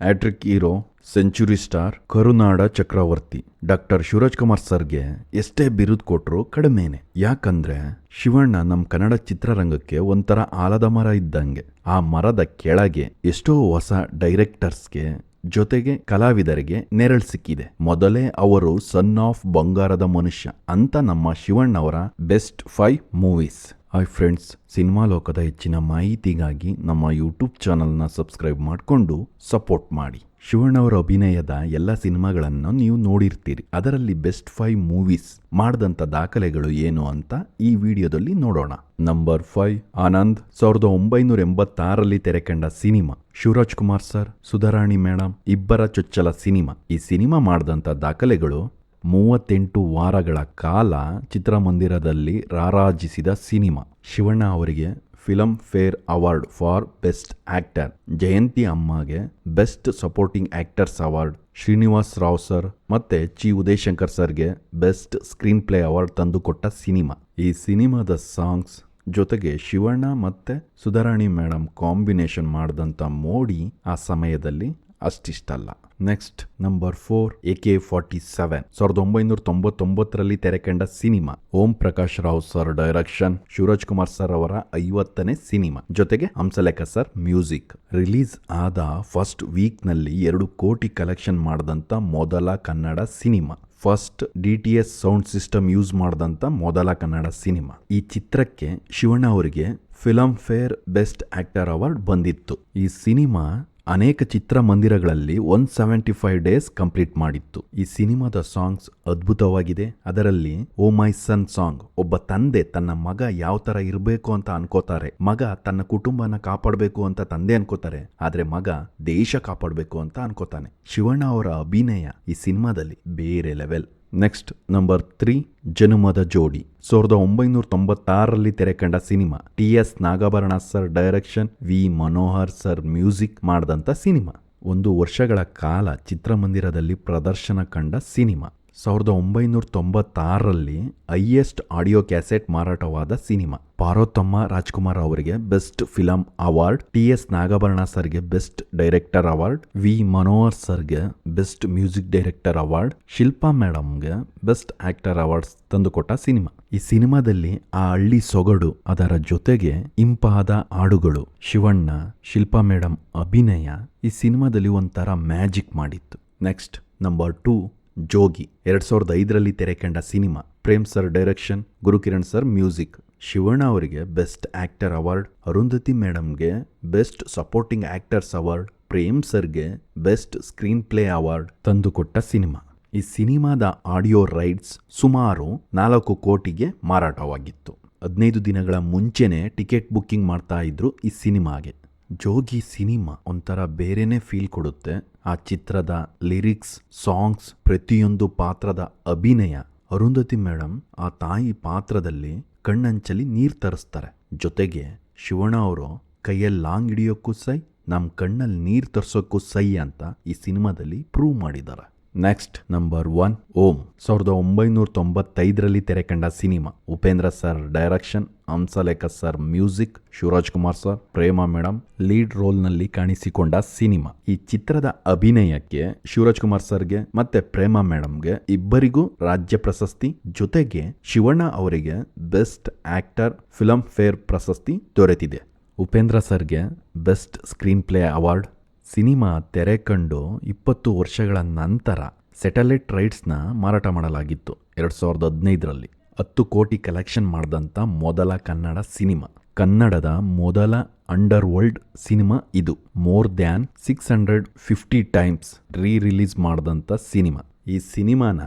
Hat-trick hero, century star ಕರುನಾಡ ಚಕ್ರವರ್ತಿ. Doctor Shivraj Kumar ಸರ್ಗೆ ಎಷ್ಟೇ ಬಿರುದು ಕೊಟ್ರು ಕಡಿಮೆನೆ. ಯಾಕಂದ್ರೆ ಶಿವಣ್ಣ ನಮ್ಮ ಕನ್ನಡ ಚಿತ್ರರಂಗಕ್ಕೆ ಒಂಥರ ಆಲದ ಮರ ಇದ್ದಂಗೆ. ಆ ಮರದ ಕೆಳಗೆ ಎಷ್ಟೋ ಹೊಸ ಡೈರೆಕ್ಟರ್ಸ್ಗೆ ಜೊತೆಗೆ ಕಲಾವಿದರಿಗೆ ನೆರಳು ಸಿಕ್ಕಿದೆ. ಮೊದಲೇ ಅವರು ಸನ್ ಆಫ್ ಬಂಗಾರದ ಮನುಷ್ಯ ಅಂತ ನಮ್ಮ Shivannavar best five movies. Hi friends, cinema ಲೋಕದ ಹೆಚ್ಚಿನ ಮಾಹಿತಿಗಾಗಿ ನಮ್ಮ ಯೂಟ್ಯೂಬ್ ಚಾನಲ್ನ ಸಬ್ಸ್ಕ್ರೈಬ್ ಮಾಡಿಕೊಂಡು ಸಪೋರ್ಟ್ ಮಾಡಿ. ಶಿವಣ್ಣವರ ಅಭಿನಯದ ಎಲ್ಲ ಸಿನಿಮಾಗಳನ್ನು ನೀವು ನೋಡಿರ್ತೀರಿ. ಅದರಲ್ಲಿ ಬೆಸ್ಟ್ ಫೈವ್ ಮೂವೀಸ್ ಮಾಡಿದಂಥ ದಾಖಲೆಗಳು ಏನು ಅಂತ ಈ ವಿಡಿಯೋದಲ್ಲಿ ನೋಡೋಣ. ನಂಬರ್ ಫೈವ್ ಆನಂದ್, ಸಾವಿರದ ಒಂಬೈನೂರ ಎಂಬತ್ತಾರರಲ್ಲಿ ತೆರೆಕಂಡ cinema. Shivaraj Kumar sir, Sudharani madam ಇಬ್ಬರ ಚೊಚ್ಚಲ ಸಿನಿಮಾ. ಈ ಸಿನಿಮಾ ಮಾಡಿದಂಥ ದಾಖಲೆಗಳು ಮೂವತ್ತೆಂಟು ವಾರಗಳ ಕಾಲ ಚಿತ್ರಮಂದಿರದಲ್ಲಿ ರಾರಾಜಿಸಿದ ಸಿನಿಮಾ. ಶಿವಣ್ಣ ಅವರಿಗೆ Filmfare award for best actor Jayanthi ಅಮ್ಮಗೆ best supporting actors award. Srinivas Rao sir ಮತ್ತೆ ಚಿ ಉದಯಶಂಕರ್ ಸರ್ಗೆ ಬೆಸ್ಟ್ ಸ್ಕ್ರೀನ್ ಪ್ಲೇ ಅವಾರ್ಡ್ ತಂದುಕೊಟ್ಟ ಸಿನಿಮಾ. ಈ ಸಿನಿಮಾದ ಸಾಂಗ್ಸ್ ಜೊತೆಗೆ ಶಿವಣ್ಣ ಮತ್ತೆ ಸುಧಾರಾಣಿ ಮೇಡಮ್ ಕಾಂಬಿನೇಷನ್ ಮಾಡಿದಂಥ ಮೋಡಿ ಆ ಸಮಯದಲ್ಲಿ ಅಷ್ಟಿಷ್ಟಲ್ಲ. Next number four A K forty seven. ಸಾವಿರದ ಒಂಬೈನೂರ ತೊಂಬತ್ತೊಂಬತ್ತರಲ್ಲಿ ತೆರೆಕಂಡ cinema, Om Prakash Rao sir direction, Shivaraj Kumar sir ಅವರ ಐವತ್ತನೇ ಸಿನಿಮಾ. ಜೊತೆಗೆ ಹಂಸಲೇಖ ಸರ್ ಮ್ಯೂಸಿಕ್. ರಿಲೀಸ್ ಆದ ಫಸ್ಟ್ ವೀಕ್ನಲ್ಲಿ ಎರಡು ಕೋಟಿ ಕಲೆಕ್ಷನ್ ಮಾಡಿದಂತ ಮೊದಲ Kannada cinema. First D T S sound system use ಮಾಡಿದಂಥ ಮೊದಲ ಕನ್ನಡ ಸಿನಿಮಾ. ಈ ಚಿತ್ರಕ್ಕೆ ಶಿವಣ್ಣ ಅವರಿಗೆ film fair best actor award ಬಂದಿತ್ತು. ಈ ಸಿನಿಮಾ ಅನೇಕ ಚಿತ್ರಮಂದಿರಗಳಲ್ಲಿ one seventy five days complete ಮಾಡಿತ್ತು. ಈ ಸಿನಿಮಾದ ಸಾಂಗ್ಸ್ ಅದ್ಭುತವಾಗಿದೆ. ಅದರಲ್ಲಿ, ಓ ಮೈ ಸನ್ ಸಾಂಗ್ ಒಬ್ಬ ತಂದೆ ತನ್ನ ಮಗ ಯಾವ ತರ ಇರಬೇಕು ಅಂತ ಅನ್ಕೋತಾರೆ. ಮಗ ತನ್ನ ಕುಟುಂಬನ ಕಾಪಾಡಬೇಕು ಅಂತ ತಂದೆ ಅನ್ಕೋತಾರೆ. ಆದ್ರೆ ಮಗ ದೇಶ ಕಾಪಾಡಬೇಕು ಅಂತ ಅನ್ಕೋತಾನೆ. ಶಿವಣ್ಣ ಅವರ ಅಭಿನಯ ಈ ಸಿನಿಮಾದಲ್ಲಿ ಬೇರೆ level next number three, Janumada Jodi. ಸಾವಿರದ ಒಂಬೈನೂರ ತೊಂಬತ್ತಾರರಲ್ಲಿ ತೆರೆಕಂಡ cinema. T S Nagabharana sir direction, V. Manohar sir music ಮಾಡಿದಂಥ ಸಿನಿಮಾ. ಒಂದು ವರ್ಷಗಳ ಕಾಲ ಚಿತ್ರಮಂದಿರದಲ್ಲಿ ಪ್ರದರ್ಶನ ಕಂಡ ಸಿನಿಮಾ. ಸಾವಿರದ ಒಂಬೈನೂರ ತೊಂಬತ್ತಾರರಲ್ಲಿ ಹೈಯೆಸ್ಟ್ ಆಡಿಯೋ ಕ್ಯಾಸೆಟ್ ಮಾರಾಟವಾದ ಸಿನಿಮಾ. ಪಾರೋತ್ತಮ್ಮ ರಾಜ್ಕುಮಾರ್ ಅವರಿಗೆ best film award T S Nagabharana ಸರ್ಗೆ best director award, V. Manohar ಸರ್ಗೆ best music director award, Shilpa ಮೇಡಮ್ಗೆ best actor awards ತಂದುಕೊಟ್ಟ ಸಿನಿಮಾ. ಈ ಸಿನಿಮಾದಲ್ಲಿ ಆ ಹಳ್ಳಿ ಸೊಗಡು, ಅದರ ಜೊತೆಗೆ ಇಂಪಾದ ಹಾಡುಗಳು, ಶಿವಣ್ಣ, ಶಿಲ್ಪಾ ಮೇಡಮ್ ಅಭಿನಯ ಈ ಸಿನಿಮಾದಲ್ಲಿ ಒಂಥರ ಮ್ಯಾಜಿಕ್ ಮಾಡಿತ್ತು. Next, number two. ಜೋಗಿ ಎರಡು ಸಾವಿರದ ಐದರಲ್ಲಿ ತೆರೆಕಂಡ cinema Prem sir direction, Gurukiran sir music. Shivanna ಅವರಿಗೆ best actor award, Arundhati ಮೇಡಮ್ಗೆ best supporting actors award, Prem ಸರ್ಗೆ ಬೆಸ್ಟ್ ಸ್ಕ್ರೀನ್ ಪ್ಲೇ ಅವಾರ್ಡ್ ತಂದುಕೊಟ್ಟ ಸಿನಿಮಾ. ಈ ಸಿನಿಮಾದ ಆಡಿಯೋ ರೈಟ್ಸ್ ಸುಮಾರು ನಾಲ್ಕು ಕೋಟಿಗೆ ಮಾರಾಟವಾಗಿತ್ತು. ಹದಿನೈದು ದಿನಗಳ ಮುಂಚೆನೆ ಟಿಕೆಟ್ ಬುಕ್ಕಿಂಗ್ ಮಾಡ್ತಾ ಇದ್ರು ಈ ಸಿನಿಮಾಗೆ. ಜೋಗಿ ಸಿನಿಮಾ ಒಂಥರ ಬೇರೆನೇ ಫೀಲ್ ಕೊಡುತ್ತೆ. ಆ ಚಿತ್ರದ ಲಿರಿಕ್ಸ್, ಸಾಂಗ್ಸ್ ಪ್ರತಿಯೊಂದು ಪಾತ್ರದ ಅಭಿನಯ. ಅರುಂಧತಿ ಮೇಡಮ್ ಆ ತಾಯಿ ಪಾತ್ರದಲ್ಲಿ ಕಣ್ಣಂಚಲಿ ನೀರು ತರಿಸ್ತಾರೆ. ಜೊತೆಗೆ ಶಿವಣ್ಣ ಅವರು ಕೈಯಲ್ಲಿ ಲಾಂಗ್ ಹಿಡಿಯೋಕ್ಕೂ ಸೈ ನಮ್ಮ ಕಣ್ಣಲ್ಲಿ ನೀರು ತರಿಸೋಕ್ಕೂ ಸೈ ಅಂತ ಈ ಸಿನಿಮಾದಲ್ಲಿ ಪ್ರೂವ್ ಮಾಡಿದ್ದಾರೆ ನೆಕ್ಸ್ಟ್ ನಂಬರ್ ಒನ್, ಓಂ. ಸಾವಿರದ ಒಂಬೈನೂರ ತೊಂಬತ್ತೈದರಲ್ಲಿ ತೆರೆಕಂಡ cinema. Upendra sir direction, Hamsalekha sir music, Shivaraj Kumar sir, Prema madam lead ರೋಲ್ನಲ್ಲಿ ಕಾಣಿಸಿಕೊಂಡ ಸಿನಿಮಾ. ಈ ಚಿತ್ರದ ಅಭಿನಯಕ್ಕೆ ಶಿವರಾಜ್ ಕುಮಾರ್ ಸರ್ಗೆ ಮತ್ತೆ ಪ್ರೇಮ ಮೇಡಮ್ಗೆ ಇಬ್ಬರಿಗೂ ರಾಜ್ಯ ಪ್ರಶಸ್ತಿ, ಜೊತೆಗೆ ಶಿವಣ್ಣ ಅವರಿಗೆ ಬೆಸ್ಟ್ ಆಕ್ಟರ್ ಫಿಲಂ ಫೇರ್ ಪ್ರಶಸ್ತಿ ದೊರೆತಿದೆ. ಉಪೇಂದ್ರ ಸರ್ಗೆ best screenplay award cinema ತೆರೆ ಕಂಡು ಇಪ್ಪತ್ತು ವರ್ಷಗಳ ನಂತರ ಸೆಟಲೈಟ್ ರೈಟ್ಸ್ನ ಮಾರಾಟ ಮಾಡಲಾಗಿತ್ತು ಎರಡು ಸಾವಿರದ ಹದಿನೈದರಲ್ಲಿ. ಹತ್ತು ಕೋಟಿ ಕಲೆಕ್ಷನ್ ಮಾಡಿದಂಥ ಮೊದಲ ಕನ್ನಡ ಸಿನಿಮಾ. ಕನ್ನಡದ ಮೊದಲ ಅಂಡರ್ ವರ್ಲ್ಡ್ ಸಿನಿಮಾ ಇದು. More than six hundred fifty times re release ಮಾಡಿದಂಥ ಸಿನಿಮಾ. ಈ ಸಿನಿಮಾನ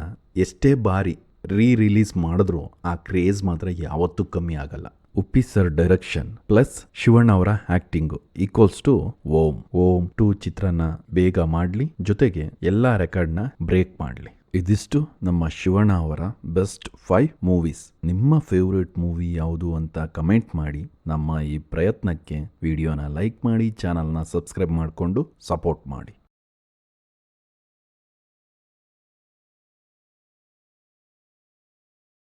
ಎಷ್ಟೇ ಬಾರಿ ರೀ ರಿಲೀಸ್ ಮಾಡಿದ್ರೂ ಆ ಕ್ರೇಜ್ ಮಾತ್ರ ಯಾವತ್ತೂ ಕಮ್ಮಿ ಆಗಲ್ಲ. Uppi sir direction plus Shivanna ಅವರ acting equals to Om. Om two ಚಿತ್ರನ ಬೇಗ ಮಾಡ್ಲಿ, ಜೊತೆಗೆ ಎಲ್ಲಾ ರೆಕಾರ್ಡ್ನ ಬ್ರೇಕ್ ಮಾಡ್ಲಿ. ಇದಿಷ್ಟು ನಮ್ಮ ಶಿವಣ್ಣ ಅವರ ಬೆಸ್ಟ್ ಫೈವ್ ಮೂವೀಸ್ ನಿಮ್ಮ ಫೇವ್ರೇಟ್ ಮೂವಿ ಯಾವುದು ಅಂತ ಕಮೆಂಟ್ ಮಾಡಿ, ನಮ್ಮ ಈ ಪ್ರಯತ್ನಕ್ಕೆ ವಿಡಿಯೋನ ಲೈಕ್ ಮಾಡಿ ಚಾನಲ್ನ ಸಬ್ಸ್ಕ್ರೈಬ್ ಮಾಡಿಕೊಂಡು ಸಪೋರ್ಟ್ ಮಾಡಿ.